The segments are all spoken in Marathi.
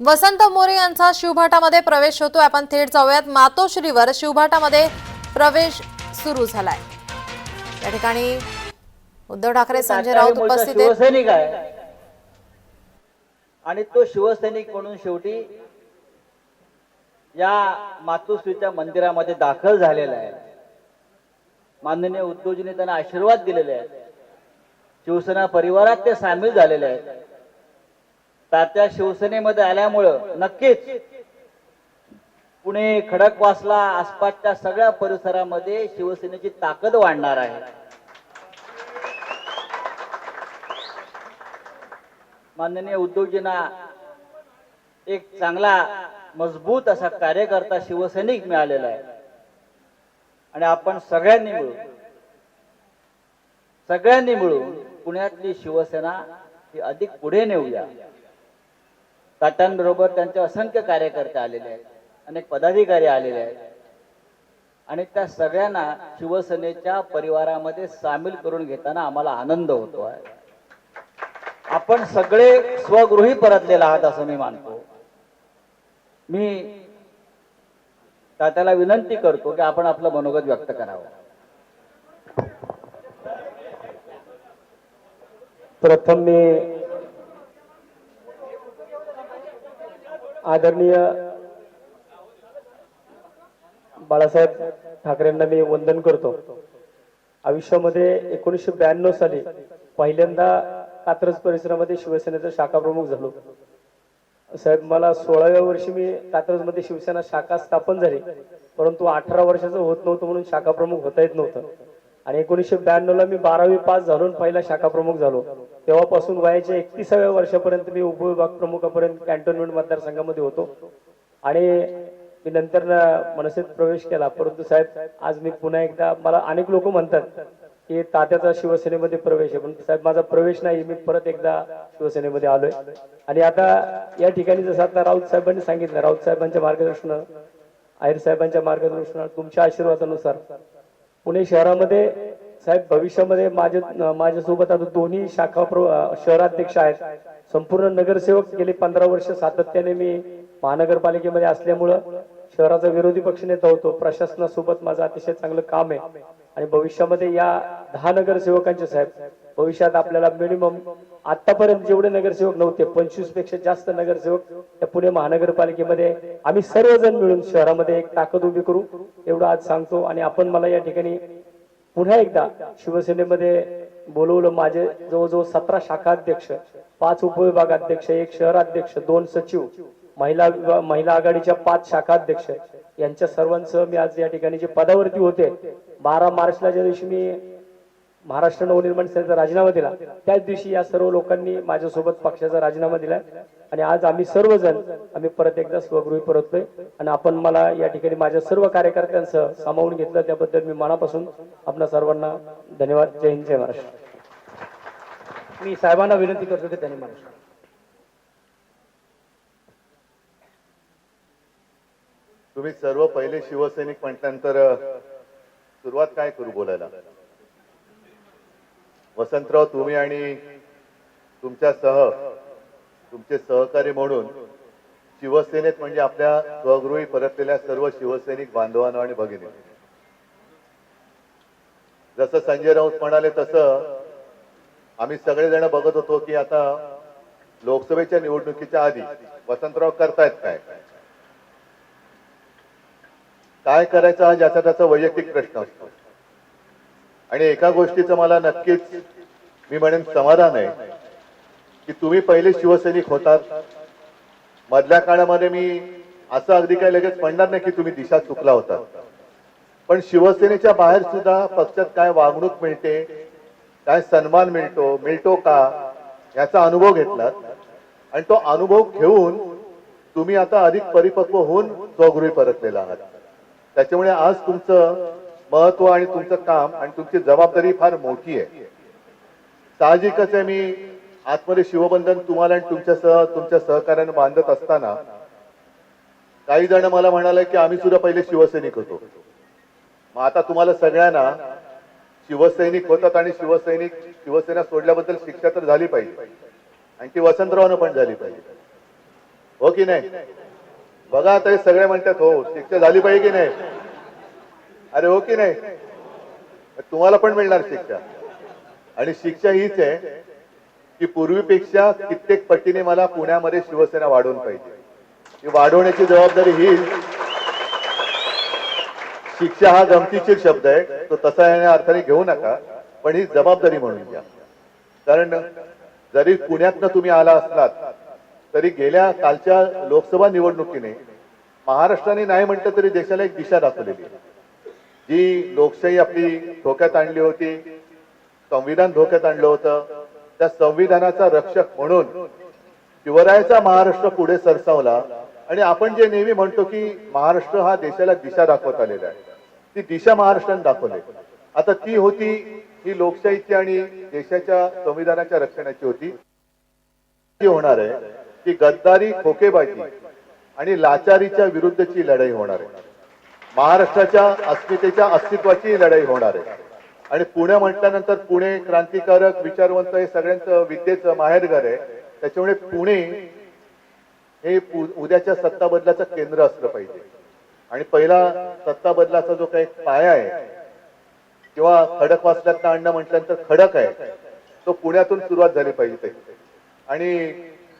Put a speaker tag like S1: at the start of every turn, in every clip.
S1: वसंत मोरे यांचा शिवभाटामध्ये प्रवेश होतोय. आपण थेट जाऊयात. मातोश्रीवर शिवभाटामध्ये प्रवेश सुरू झालाय. या ठिकाणी उद्धव ठाकरे संजय राऊत उपस्थित
S2: शिवसैनिक आहे. आणि तो शिवसैनिक म्हणून शेवटी या मातोश्रीच्या मंदिरामध्ये दाखल झालेला आहे. माननीय उद्धवजीने त्यांना आशीर्वाद दिलेले आहेत. शिवसेना परिवारात ते सामील झालेले आहेत. तात्या शिवसेनेमध्ये आल्यामुळं नक्कीच पुणे खडकवासला आसपासच्या सगळ्या परिसरामध्ये शिवसेनेची ताकद वाढणार आहे. माननीय उद्धवजींना एक चांगला मजबूत असा कार्यकर्ता शिवसैनिक मिळालेला आहे. आणि आपण सगळ्यांनी मिळून सगळ्यांनी मिळून पुण्यातली शिवसेना ही अधिक पुढे नेऊया. तात्यांबरोबर त्यांचे असंख्य कार्यकर्ते आलेले आहेत. अनेक पदाधिकारी आलेले आहेत. आणि त्या सगळ्यांना शिवसेनेच्या परिवारामध्ये सामील करून घेताना आम्हाला आनंद होतो आहे. आपण सगळे स्वगृही परतलेला आहात असं मी मानतो. मी तात्याला विनंती करतो की आपण आपलं मनोगत व्यक्त करावं.
S3: प्रथम मी आदरणीय बाळासाहेब ठाकरेंना मी वंदन करतो. आयुष्यामध्ये एकोणीसशे ब्याण्णव साली पहिल्यांदा कात्रज परिसरामध्ये शिवसेनेचा शाखा प्रमुख झालो. साहेब मला सोळाव्या वर्षी मी कात्रजमध्ये शिवसेना शाखा स्थापन झाली. परंतु अठरा वर्षाचं होत नव्हतं म्हणून शाखा प्रमुख होता येत नव्हतं. आणि एकोणीसशे ब्याण्णव ला मी बारावी पास झालून पहिला शाखा प्रमुख झालो. तेव्हापासून वयाच्या एकतीसाव्या वर्षापर्यंत मी उपविभाग प्रमुखापर्यंत कॅन्टोन्मेंट मतदारसंघामध्ये होतो. आणि मी नंतर मनसेत प्रवेश केला. परंतु साहेब आज मी पुन्हा एकदा मला अनेक लोक म्हणतात की तात्याचा शिवसेनेमध्ये प्रवेश आहे. पण साहेब माझा प्रवेश नाही मी परत एकदा शिवसेनेमध्ये आलोय. आणि आता या ठिकाणी जसं आता राऊत साहेबांनी सांगितलं राऊत साहेबांच्या मार्गदर्शन आहिर साहेबांच्या मार्गदर्शनात तुमच्या आशीर्वादानुसार पुणे शहरामध्ये साहेब भविष्यामध्ये माझ्या माझ्यासोबत आता दोन्ही शाखा शहराध्यक्ष आहेत. संपूर्ण नगरसेवक गेले पंधरा वर्ष सातत्याने मी महानगरपालिकेमध्ये असल्यामुळं शहराचा विरोधी पक्षनेता होतो. प्रशासनासोबत माझं अतिशय चांगलं काम आहे. आणि भविष्यामध्ये या दहा नगरसेवकांचे साहेब भविष्यात आपल्याला मिनिमम आतापर्यंत जेवढे नगरसेवक नव्हते पंचवीसपेक्षा जास्त नगरसेवक या पुणे महानगरपालिकेमध्ये. आम्ही सर्वजण मिळून शहरामध्ये एक ताकद उभी करू एवढं आज सांगतो. आणि आपण मला या ठिकाणी पुन्हा एकदा शिवसेनेमध्ये बोलवलं. माझे जवळजवळ सतरा शाखा अध्यक्ष पाच उपविभाग अध्यक्ष एक शहर अध्यक्ष दोन सचिव महिला महिला आघाडीच्या पाच शाखा अध्यक्ष यांच्या सर्वांसह मी आज या ठिकाणी जे पदावरती होते बारा मार्चला ज्या दिवशी मी महाराष्ट्र नवनिर्माण सेनेचा राजीनामा दिला त्याच दिवशी या सर्व लोकांनी माझ्यासोबत पक्षाचा राजीनामा दिलाय. आणि आज आम्ही सर्वजण आम्ही परत एकदा स्वगृही परतलोय. आणि आपण मला या ठिकाणी माझ्या सर्व कार्यकर्त्यांसह सामावून घेतलं त्याबद्दल मी मनापासून आपल्या सर्वांना धन्यवाद. जय हिंद जय महाराष्ट्र.
S4: मी साहेबांना विनंती करतो की त्यांनी मला
S5: तुम्ही सर्व पहिले शिवसैनिक म्हटल्यानंतर सुरुवात काय करू बोलायला? वसंतराव तुम्ही आणि तुमच्या सह तुमचे सहकारी म्हणून शिवसेनेत म्हणजे आपल्या स्वगृही परतलेल्या सर्व शिवसैनिक बांधवांना आणि भगिनी. जसं संजय राऊत म्हणाले तसं आम्ही सगळेजण बघत होतो की आता लोकसभेच्या निवडणुकीच्या आधी वसंतराव करतायत काय? काय करायचं हा ज्याचा त्याचा वैयक्तिक प्रश्न असतो. आणि एका गोष्टीचं मला नक्कीच मी म्हणेन समाधान आहे की तुम्ही पहिले शिवसैनिक होतात. मधल्या काळामध्ये मी असं अगदी काही लगेच म्हणणार नाही की तुम्ही दिशा चुकला होता. पण शिवसेनेच्या बाहेर सुद्धा पक्षात काय वागणूक मिळते काय सन्मान मिळतो मिळतो का याचा अनुभव घेतलात. आणि तो अनुभव घेऊन तुम्ही आता अधिक परिपक्व होऊन स्वगृही परतलेला आहात. त्याच्यामुळे आज तुमचं महत्त्व आणि तुमचं काम आणि तुमची जबाबदारी फार मोठी आहे. साहजिकच आहे मी आतमध्ये शिवबंधन तुम्हाला आणि तुमच्यासह तुमच्या सहकार्याने बांधत असताना काही जण मला म्हणाले की आम्ही सुद्धा पहिले शिवसैनिक होतो. मग आता तुम्हाला सगळ्यांना शिवसैनिक होतात आणि शिवसैनिक शिवसेना सोडल्याबद्दल शिक्षा तर झाली पाहिजे. आणि ती वसंतरावनं पण झाली पाहिजे. हो की नाही? बघा आता हे सगळे म्हणतात हो शिक्षा झाली पाहिजे की नाही? अरे हो की नाही? तुम्हाला पण मिळणार शिक्षा. आणि शिक्षा हीच आहे की पूर्वीपेक्षा कित्येक पटीने मला पुण्यामध्ये शिवसेना वाढवून पाहिजे. ही वाढवण्याची जबाबदारी ही शिक्षा हा गमतीशीर शब्द आहे तो तसा या अर्थाने घेऊ नका पण ही जबाबदारी म्हणून घ्या. कारण जरी पुण्यातनं तुम्ही आला असलात तरी गेल्या कालच्या लोकसभा निवडणुकीने महाराष्ट्राने नाही म्हटलं तरी देशाला एक दिशा दाखवलेली जी लोकशाही आपली धोक्यात आणली होती संविधान धोक्यात आणलं होतं त्या संविधानाचा रक्षक म्हणून शिवरायाचा महाराष्ट्र पुढे सरसावला आणि आपण जे नेहमी म्हणतो की महाराष्ट्र हा देशाला दिशा दाखवत आलेला आहे ती दिशा महाराष्ट्राने दाखवली आता ती होती ही लोकशाहीची आणि देशाच्या संविधानाच्या रक्षणाची होती ती होणार आहे. की गद्दारी खोकेबाजी आणि लाचारीच्या विरुद्धची लढाई होणार आहे. महाराष्ट्राच्या अस्मितेच्या अस्तित्वाची लढाई होणार आहे. आणि पुणे म्हटल्यानंतर पुणे क्रांतिकारक विचारवंत हे सगळ्यांचं विद्येचं माहेरघर आहे. त्याच्यामुळे पुणे हे पु- उद्याच्या सत्ता बदलाचं केंद्र असलं पाहिजे. आणि पहिला सत्ता बदलाचा जो काही पाया आहे किंवा खडक वाचल्यात आणणं म्हटल्यानंतर खडक आहे तो पुण्यातून सुरुवात झाली पाहिजे. आणि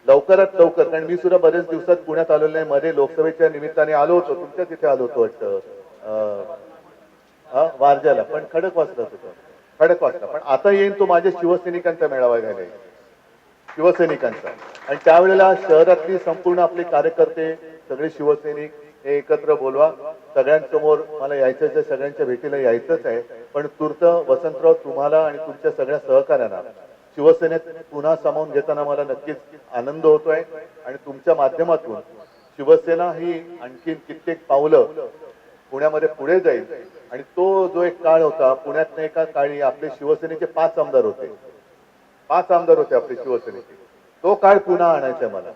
S5: लवकरात लवकर. कारण मी सुद्धा बरेच दिवसात पुण्यात आलेलो नाही मध्ये लोकसभेच्या निमित्ताने आलो होतो. तुमच्या तिथे आलो होतो वाटतं. वारजाला. पण खडक वाचला होता. खडक वाचला पण आता येईन तो माझ्या शिवसैनिकांचा मेळावा घ्यायला येईल. शिवसैनिकांचा. आणि त्यावेळेला शहरातली संपूर्ण आपले कार्यकर्ते सगळे शिवसैनिक हे एकत्र बोलवा. सगळ्यांसमोर मला यायचंच आहे. सगळ्यांच्या भेटीला यायचंच आहे. पण तूर्त वसंतराव तुम्हाला आणि तुमच्या सगळ्या सहकाऱ्यांना शिवसेनेत पुन्हा सामावून घेताना मला नक्कीच आनंद होतोय. आणि तुमच्या माध्यमातून शिवसेना ही आणखीन कित्येक पावलं पुण्यामध्ये पुढे जाईल. आणि तो जो एक काळ होता पुण्यात एका काळी आपले शिवसेनेचे पाच आमदार होते. पाच आमदार होते आपले शिवसेनेचे. तो काळ पुन्हा आणायचा आहे मला.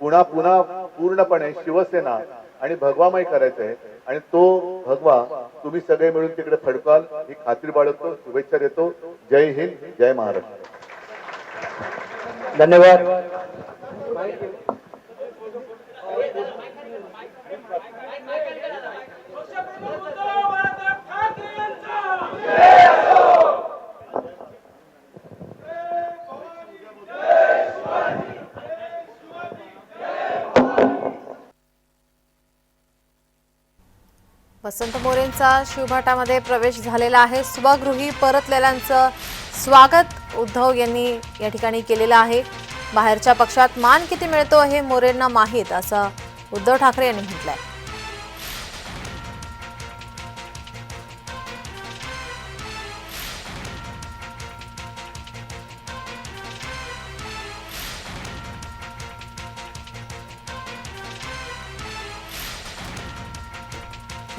S5: पुन्हा पुन्हा पूर्णपणे शिवसेना आणि भगवामय करायचं आहे. आणि तो भगवा तुम्ही सगळे मिळून तिकडे फडकाल. ही खात्री बाळगतो शुभेच्छा देतो. जय हिंद जय महाराष्ट्र.
S3: धन्यवाद.
S1: वसंत मोरेंचा शिवभाटामध्ये प्रवेश झालेला आहे. स्वगृही परतलेल्यांचं स्वागत उद्धव यांनी या ठिकाणी केलेलं आहे. बाहेरच्या पक्षात मान किती मिळतो हे मोरेंना माहीत असं उद्धव ठाकरे यांनी म्हटलंय.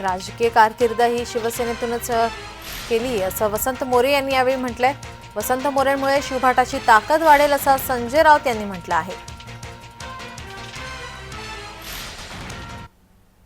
S1: राजकीय कारकीर्द ही शिवसेनेतूनच केली. असं वसंत मोरे यांनी यावेळी म्हटलंय. वसंत मोरेंमुळे शिवभाटाची ताकद वाढेल असं संजय राऊत यांनी म्हटलं आहे.